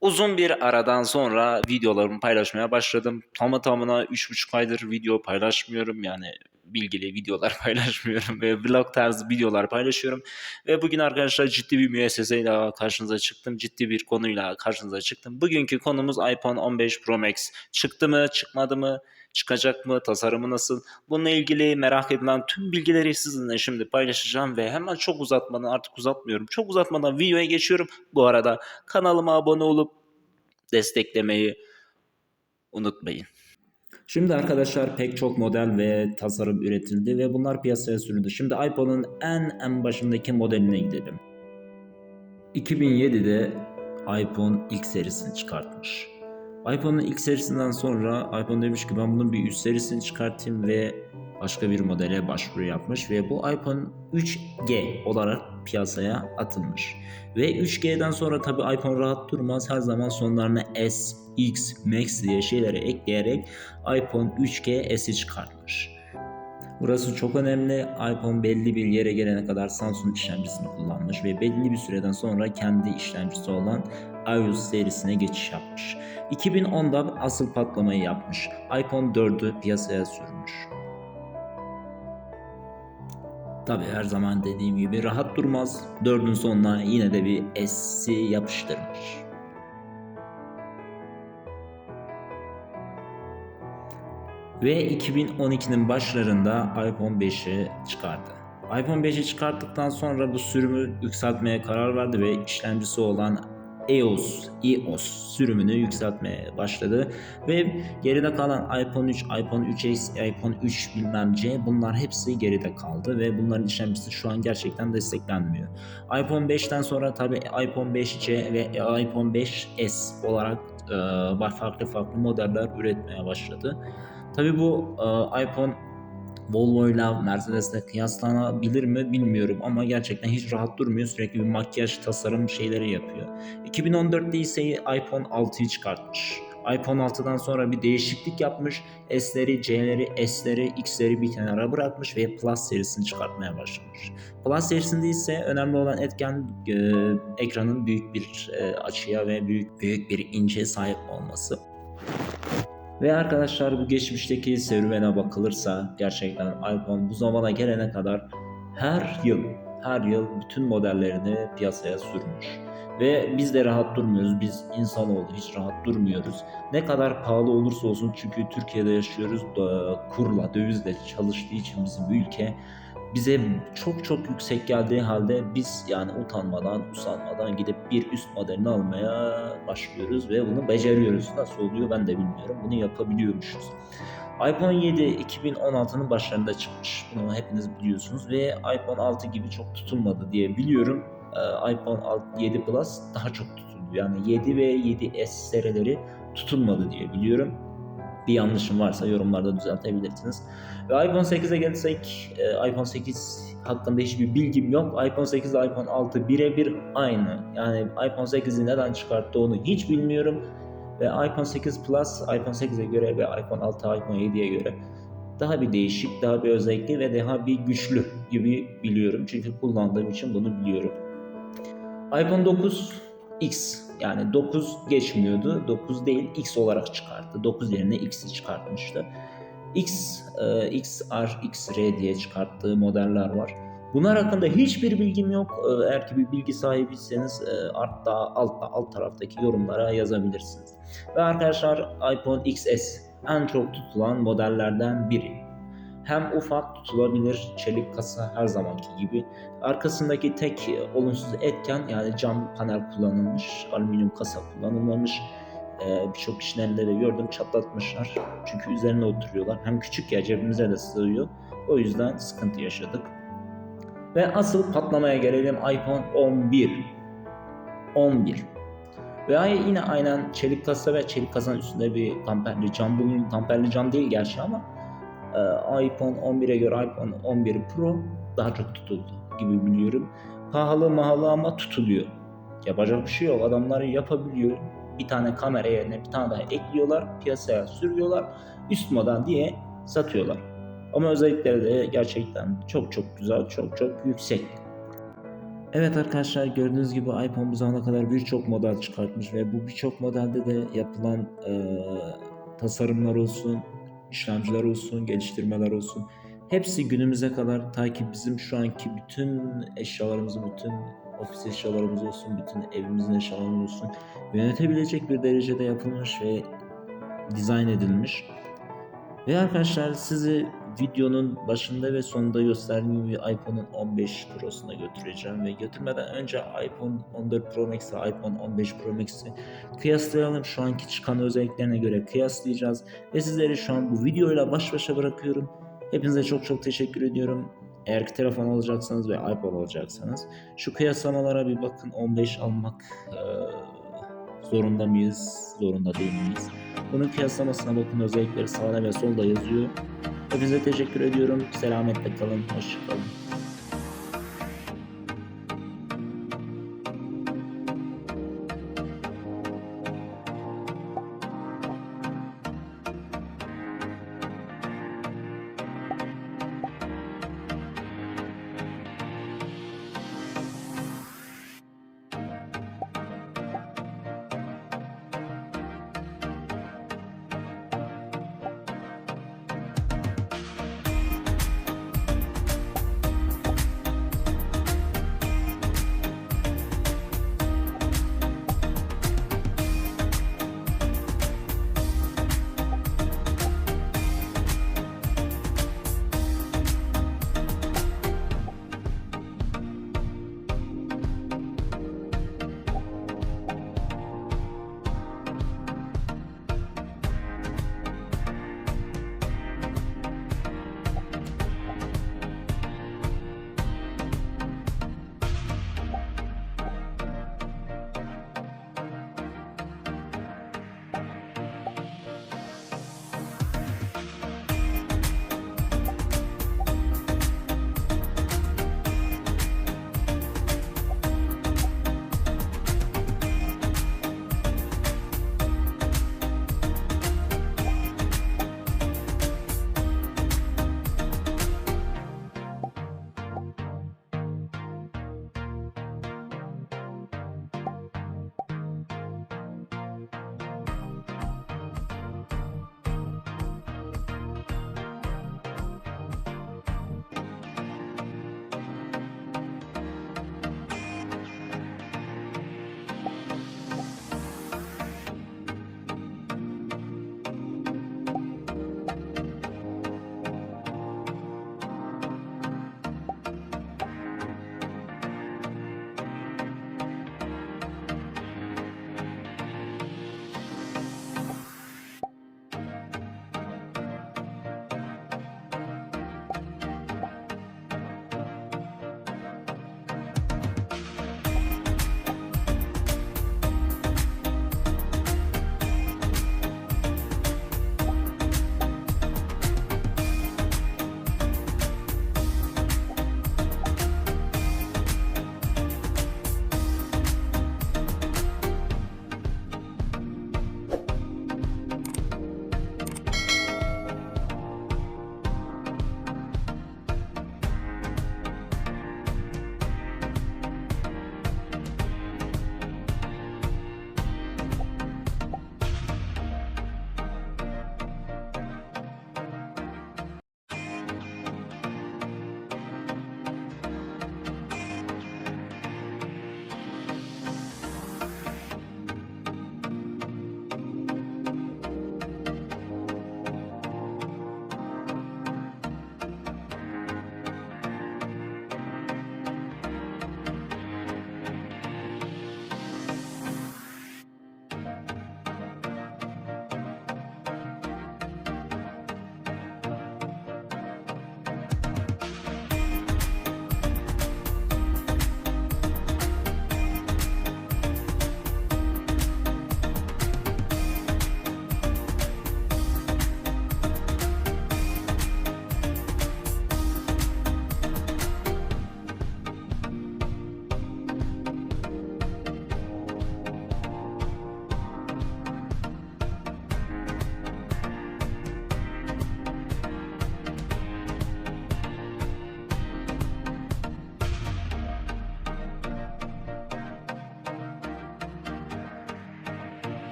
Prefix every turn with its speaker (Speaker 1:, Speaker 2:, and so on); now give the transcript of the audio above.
Speaker 1: Uzun bir aradan sonra videolarımı paylaşmaya başladım. Tamı tamına 3,5 aydır video paylaşmıyorum. Yani bilgili videolar paylaşmıyorum ve vlog tarzı videolar paylaşıyorum. Ve bugün arkadaşlar ciddi bir müesseseyle karşınıza çıktım. Ciddi bir konuyla karşınıza çıktım. Bugünkü konumuz iPhone 15 Pro Max. Çıktı mı, çıkmadı mı? Çıkacak mı? Tasarımı nasıl? Bununla ilgili merak edilen tüm bilgileri sizinle şimdi paylaşacağım ve hemen çok uzatmadan artık uzatmıyorum. Çok uzatmadan videoya geçiyorum. Bu arada kanalıma abone olup desteklemeyi unutmayın. Şimdi arkadaşlar pek çok model ve tasarım üretildi ve bunlar piyasaya sürüldü. Şimdi iPhone'un en en başındaki modeline gidelim. 2007'de iPhone ilk serisini çıkartmış. iPhone'un ilk serisinden sonra iPhone demiş ki ben bunun bir üst serisini çıkartayım ve başka bir modele başvuru yapmış ve bu iPhone 3G olarak piyasaya atılmış. Ve 3G'den sonra tabi iPhone rahat durmaz her zaman sonlarına S, X, Max diye şeyleri ekleyerek iPhone 3G S'i çıkartmış. Burası çok önemli. iPhone belli bir yere gelene kadar Samsung işlemcisini kullanmış ve belli bir süreden sonra kendi işlemcisi olan iOS serisine geçiş yapmış. 2010'da asıl patlamayı yapmış. iPhone 4'ü piyasaya sürmüş. Tabi her zaman dediğim gibi rahat durmaz. 4'ün sonuna yine de bir S'i yapıştırmış. Ve 2012'nin başlarında iPhone 5'i çıkardı. iPhone 5'i çıkarttıktan sonra bu sürümü yükseltmeye karar verdi ve işlemcisi olan EOS, EOS sürümünü yükseltmeye başladı. Ve geride kalan iPhone 3, iPhone 3S, iPhone 3 bilmem C bunlar hepsi geride kaldı ve bunların işlemcisi şu an gerçekten desteklenmiyor. iPhone 5'ten sonra tabi iPhone 5C ve iPhone 5S olarak e, farklı farklı modeller üretmeye başladı. Tabi bu e, iPhone Volvo ile Mercedes'le kıyaslanabilir mi bilmiyorum ama gerçekten hiç rahat durmuyor. Sürekli bir makyaj tasarım şeyleri yapıyor. 2014'te ise iPhone 6'yı çıkartmış. iPhone 6'dan sonra bir değişiklik yapmış. S'leri, C'leri, S'leri, X'leri bir kenara bırakmış ve Plus serisini çıkartmaya başlamış. Plus serisinde ise önemli olan etken e, ekranın büyük bir e, açıya ve büyük büyük bir ince sahip olması. Ve arkadaşlar bu geçmişteki serüvene bakılırsa gerçekten iPhone bu zamana gelene kadar her yıl her yıl bütün modellerini piyasaya sürmüş. Ve biz de rahat durmuyoruz. Biz insanoğlu hiç rahat durmuyoruz. Ne kadar pahalı olursa olsun çünkü Türkiye'de yaşıyoruz. Kurla, dövizle çalıştığı için bizim ülke bize çok çok yüksek geldiği halde biz yani utanmadan, usanmadan gidip bir üst modelini almaya başlıyoruz ve bunu beceriyoruz. Nasıl oluyor ben de bilmiyorum. Bunu yapabiliyormuşuz. iPhone 7 2016'nın başlarında çıkmış. Bunu hepiniz biliyorsunuz ve iPhone 6 gibi çok tutulmadı diye biliyorum. Ee, iPhone 6, 7 Plus daha çok tutuldu. Yani 7 ve 7S serileri tutulmadı diye biliyorum bir yanlışım varsa yorumlarda düzeltebilirsiniz. Ve iPhone 8'e gelirsek e, iPhone 8 hakkında hiçbir bilgim yok. iPhone 8 ile iPhone 6 birebir aynı. Yani iPhone 8'i neden çıkarttı onu hiç bilmiyorum. Ve iPhone 8 Plus iPhone 8'e göre ve iPhone 6 iPhone 7'ye göre daha bir değişik, daha bir özellikli ve daha bir güçlü gibi biliyorum. Çünkü kullandığım için bunu biliyorum. iPhone 9 X yani 9 geçmiyordu. 9 değil X olarak çıkarttı. 9 yerine X'i çıkartmıştı. X, e, XR, XR diye çıkarttığı modeller var. Bunlar hakkında hiçbir bilgim yok. E, eğer ki bir bilgi sahibiyseniz e, altta, altta, alt taraftaki yorumlara yazabilirsiniz. Ve arkadaşlar iPhone XS en çok tutulan modellerden biri. Hem ufak tutulabilir çelik kasa her zamanki gibi. Arkasındaki tek olumsuz etken yani cam panel kullanılmış, alüminyum kasa kullanılmamış. Ee, Birçok kişinin de gördüm çatlatmışlar. Çünkü üzerine oturuyorlar. Hem küçük ya cebimize de sığıyor. O yüzden sıkıntı yaşadık. Ve asıl patlamaya gelelim iPhone 11. 11. Ve yine aynen çelik kasa ve çelik kasanın üstünde bir tamperli cam. Bugün tamperli cam değil gerçi ama iPhone 11'e göre iPhone 11 Pro daha çok tutuldu gibi biliyorum. Pahalı mahalı ama tutuluyor. Yapacak bir şey yok. Adamlar yapabiliyor. Bir tane kamera yerine bir tane daha ekliyorlar. Piyasaya sürüyorlar. Üst model diye satıyorlar. Ama özellikleri de gerçekten çok çok güzel, çok çok yüksek. Evet arkadaşlar gördüğünüz gibi iPhone bu zamana kadar birçok model çıkartmış ve bu birçok modelde de yapılan eee, tasarımlar olsun, işlemciler olsun, geliştirmeler olsun hepsi günümüze kadar ta ki bizim şu anki bütün eşyalarımızı, bütün ofis eşyalarımız olsun, bütün evimizin eşyalarımız olsun yönetebilecek bir derecede yapılmış ve dizayn edilmiş. Ve arkadaşlar sizi videonun başında ve sonunda gösterdiğim gibi iPhone'un 15 Pro'suna götüreceğim ve götürmeden önce iPhone 14 Pro Max ile iPhone 15 Pro Max'i kıyaslayalım. Şu anki çıkan özelliklerine göre kıyaslayacağız ve sizleri şu an bu videoyla baş başa bırakıyorum. Hepinize çok çok teşekkür ediyorum. Eğer ki telefon alacaksanız ve iPhone alacaksanız şu kıyaslamalara bir bakın 15 almak eee, zorunda mıyız, zorunda değil miyiz? Bunun kıyaslamasına bakın özellikleri sağda ve solda yazıyor. Hepinize teşekkür ediyorum. Selametle kalın. Hoşçakalın.